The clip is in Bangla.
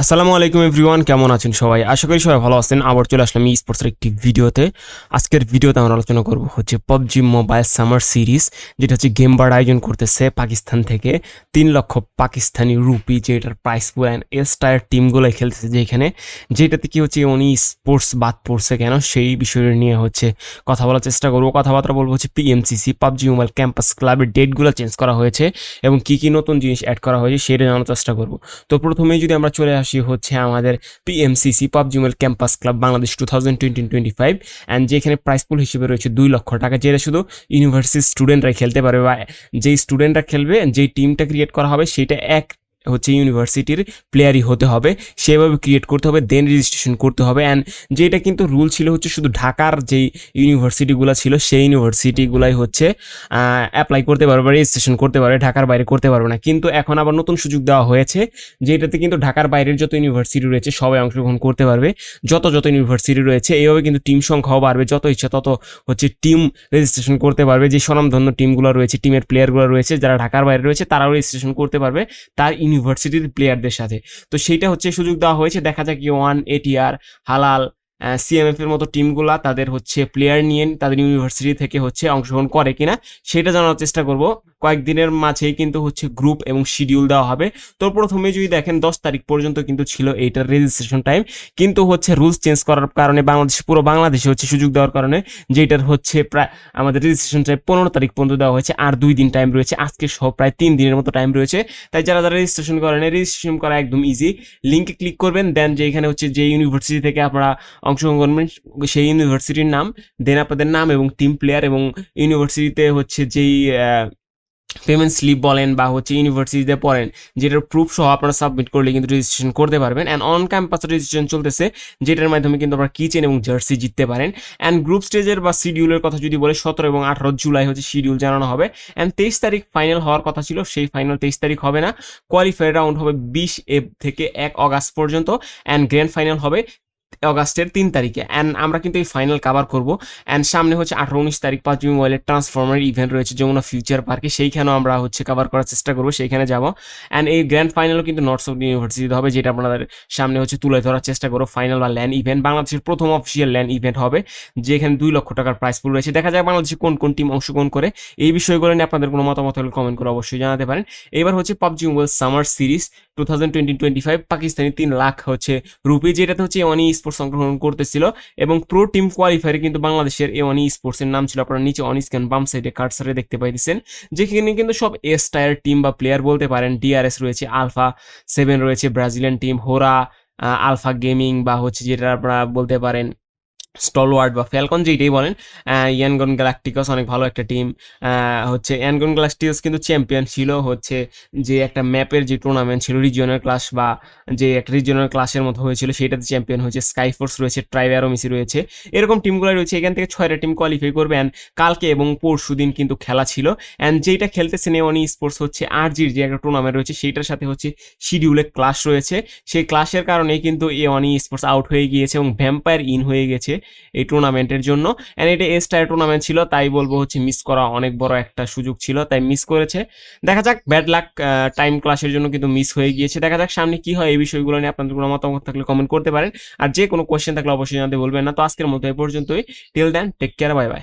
আসসালামু আলাইকুম এভরিওয়ান, কেমন আছেন সবাই? আশা করি সবাই ভালো আছেন। আবার চলে আসলাম ই স্পোর্টসের একটি ভিডিওতে। আজকের ভিডিওতে আমরা আলোচনা করব হচ্ছে পাবজি মোবাইল সামার সিরিজ যেটা হচ্ছে গেম বার্ড আয়োজন করতেছে পাকিস্তান থেকে। তিন লক্ষ পাকিস্তানি রুপি, যেটার প্রাইস অ্যান্ড এস টায়ার টিমগুলো খেলতেছে যেখানে। যেটাতে কি হচ্ছে, উনি স্পোর্টস বাদ পড়ছে কেন? সেই বিষয় নিয়ে হচ্ছে কথা বলার চেষ্টা করব। কথাবার্তা বলব হচ্ছে পিএমসিসি পাবজি মোবাইল ক্যাম্পাস ক্লাবের ডেটগুলো চেঞ্জ করা হয়েছে এবং কি কি নতুন জিনিস অ্যাড করা হয়েছে সেটা জানার চেষ্টা করব। তো প্রথমেই যদি আমরা চলে আসি হচ্ছে আমাদের PMCC PUBG mobile campus club Bangladesh two thousand twenty twenty five and যেখানে প্রাইস পুল হিসেবে রয়েছে দুই লক্ষ টাকা, যেটা শুধু ইউনিভার্সিটির স্টুডেন্টরাই খেলতে পারবে বা যেই স্টুডেন্টরা খেলবে, যেই টিমটা ক্রিয়েট করা হবে, সেটা এক হচ্ছে ইউনিভার্সিটির প্লেয়ারই হতে হবে। সেভাবে ক্রিয়েট করতে হবে দেন রেজিস্ট্রেশন করতে হবে। অ্যান্ড যেটা কিন্তু রুল ছিল হচ্ছে শুধু ঢাকার যেই ইউনিভার্সিটিগুলো ছিল, সেই ইউনিভার্সিটিগুলাই হচ্ছে অ্যাপ্লাই করতে পারবে রেজিস্ট্রেশন করতে পারবে, ঢাকার বাইরে করতে পারবে না। কিন্তু এখন আবার নতুন সুযোগ দেওয়া হয়েছে, যেটাতে কিন্তু ঢাকার বাইরের যত ইউনিভার্সিটি রয়েছে, সবাই অংশগ্রহণ করতে পারবে। যত যত ইউনিভার্সিটি রয়েছে, এইভাবে কিন্তু টিম সংখ্যাও বাড়বে। যত ইচ্ছা তত হচ্ছে টিম রেজিস্ট্রেশন করতে পারবে। যে স্বনামধন্য টিমগুলো রয়েছে টিমের প্লেয়ারগুলো রয়েছে, যারা ঢাকার বাইরে রয়েছে, তারাও রেজিস্ট্রেশন করতে পারবে। তার ইউনিভার্সিটির প্লেয়ারদের সাথে। তো সেইটা হচ্ছে সুযোগ দেওয়া হয়েছে। দেখা যাক ওয়ান এটিআর হালাল সিএমএফ এর মতো টিমগুলা তাদের হচ্ছে প্লেয়ার নিয়ে তাদের ইউনিভার্সিটি থেকে হচ্ছে অংশগ্রহণ করে কিনা সেটা জানার চেষ্টা করব। কয়েকদিনের মাঝেই কিন্তু হচ্ছে গ্রুপ এবং শিডিউল দেওয়া হবে। তো প্রথমে যদি দেখেন, দশ তারিখ পর্যন্ত কিন্তু ছিল এইটার রেজিস্ট্রেশন টাইম কিন্তু হচ্ছে রুলস চেঞ্জ করার কারণে বাংলাদেশ, পুরো বাংলাদেশে হচ্ছে সুযোগ দেওয়ার কারণে যেটার হচ্ছে প্রায় আমাদের রেজিস্ট্রেশন টাইম পনেরো তারিখ পর্যন্ত দেওয়া হয়েছে, আর দুই দিন টাইম রয়েছে। আজকে সহ প্রায় তিন দিনের মতো টাইম রয়েছে। তাই যারা যারা রেজিস্ট্রেশন করেন রেজিস্ট্রেশন করা একদম ইজি লিঙ্কে ক্লিক করবেন দেন যে এখানে হচ্ছে যে ইউনিভার্সিটি থেকে আপনারা অংশগ্রহণ করবেন। সেই ইউনিভার্সিটির নাম দেন আপনাদের নাম এবং টিম প্লেয়ার এবং ইউনিভার্সিটিতে হচ্ছে যেই পেমেন্ট স্লিপ বলেন বা হচ্ছে ইউনিভার্সিটিতে পড়েন, যেটার প্রুফ সহ আপনারা সাবমিট করলে কিন্তু রেজিস্ট্রেশন করতে পারবেন। অ্যান্ড অন ক্যাম্পাস রেজিস্ট্রেশন চলতেছে, যেটার মাধ্যমে কিন্তু আপনারা কিচেন এবং জার্সি জিততে পারেন। অ্যান্ড গ্রুপ স্টেজের বা শিডিউলের কথা যদি বলে, সতেরো এবং আঠারো জুলাই হচ্ছে শিডিউল জানানো হবে। অ্যান্ড তেইশ তারিখ ফাইনাল হওয়ার কথা ছিল, সেই ফাইনাল তেইশ তারিখ হবে না। কোয়ালিফায়ার রাউন্ড হবে বিশ এ থেকে এক অগাস্ট পর্যন্ত। অ্যান্ড গ্র্যান্ড ফাইনাল হবে অগাস্টের তিন তারিখে। অ্যান্ড আমরা কিন্তু এই ফাইনাল কাভার করব। অ্যান্ড সামনে হচ্ছে আঠারো, উনিশ তারিখ পাঁচ মোবাইলের ট্রান্সফর্মার ইভেন্ট রয়েছে যমুনা ফিউচার পার্কে সেইখানেও আমরা হচ্ছে কাভার করার চেষ্টা করব, সেইখানে যাব। অ্যান্ড এই গ্র্যান্ড ফাইনালও কিন্তু নর্থ সাউথ ইউনিভার্সিটিতে হবে, যেটা আপনাদের সামনে হচ্ছে তুলে ধরার চেষ্টা করব। ফাইনাল বা ল্যান্ড ইভেন্ট বাংলাদেশের প্রথম অফিসিয়াল ল্যান্ড ইভেন্ট হবে, যেখানে দুই লক্ষ টাকার প্রাইস পুল রয়েছে। দেখা যায় বাংলাদেশে কোন কোন টিম অংশগ্রহণ করে। এই বিষয়গুলো নিয়ে আপনাদের কোনো মতামত হলে কমেন্ট করে অবশ্যই জানাতে পারেন। এবার হচ্ছে PUBG mobile summer series two thousand twenty twenty five Pakistani তিন লাখ হচ্ছে রুপি, যেটাতে হচ্ছে অনি স্পোর্টস অংশগ্রহণ করতেছিল। এবং প্রো টিম কোয়ালিফায়ারে কিন্তু বাংলাদেশের এ অনি স্পোর্টসের নাম ছিল আপনারা নিচে অন স্ক্যান বাম সাইডে কার্সারে দেখতে পাইতেছেন। যেখানে কিন্তু সব এস টায়ার টিম বা প্লেয়ার বলতে পারেন ডিআরএস রয়েছে আলফা সেভেন রয়েছে Brazilian team Hora Alpha Gaming বা হচ্ছে যেটা আপনারা বলতে পারেন স্টলওয়ার্ড বা ফ্যালকন যেটাই বলেন ইয়ানগন গ্যালাকটিকাস অনেক ভালো একটা টিম হচ্ছে ইয়ানগন গ্যালাকটিকাস কিন্তু চ্যাম্পিয়ন ছিল হচ্ছে যে একটা ম্যাপের যে টুর্নামেন্ট ছিল রিজিয়নাল ক্লাস বা যে একটা রিজিয়নাল ক্লাসের মতো হয়েছিল সেটাতে চ্যাম্পিয়ন হয়েছে স্কাইফোর্স রয়েছে ট্রাইব্যারোমিসি রয়েছে। এরকম টিমগুলো রয়েছে, এখান থেকে ছয়টা টিম কোয়ালিফাই করবে অ্যান্ড কালকে এবং পরশু দিন কিন্তু খেলা ছিল। অ্যান্ড যেটা খেলতেছে নেওয়ানি স্পোর্টস হচ্ছে আর জির যে একটা টুর্নামেন্ট রয়েছে, সেইটার সাথে হচ্ছে শিডিউলে ক্লাস রয়েছে। সেই ক্লাসের কারণে কিন্তু এ ওয়ানি স্পোর্টস আউট হয়ে গিয়েছে এবং ভ্যাম্পায়ার ইন হয়ে গেছে। এই টুর্নামেন্টের জন্য। অ্যান্ড এটা এস টায়ার টুর্নামেন্ট ছিল, তাই বলব হচ্ছে মিস করা অনেক বড় একটা সুযোগ ছিল, তাই মিস করেছে। দেখা যাক ব্যাড লাক টাইম ক্লাসের জন্য কিন্তু মিস হয়ে গিয়েছে। দেখা যাক সামনে কি হয়, এই বিষয়গুলো নিয়ে আপনাদের কোনো মতামত থাকলে কমেন্ট করতে পারেন। আর যে কোনো কোয়েশ্চেন থাকলে অবশ্যই জানাতে বলবেন না। তো আজকের মতো এই পর্যন্তই। Till then take care bye bye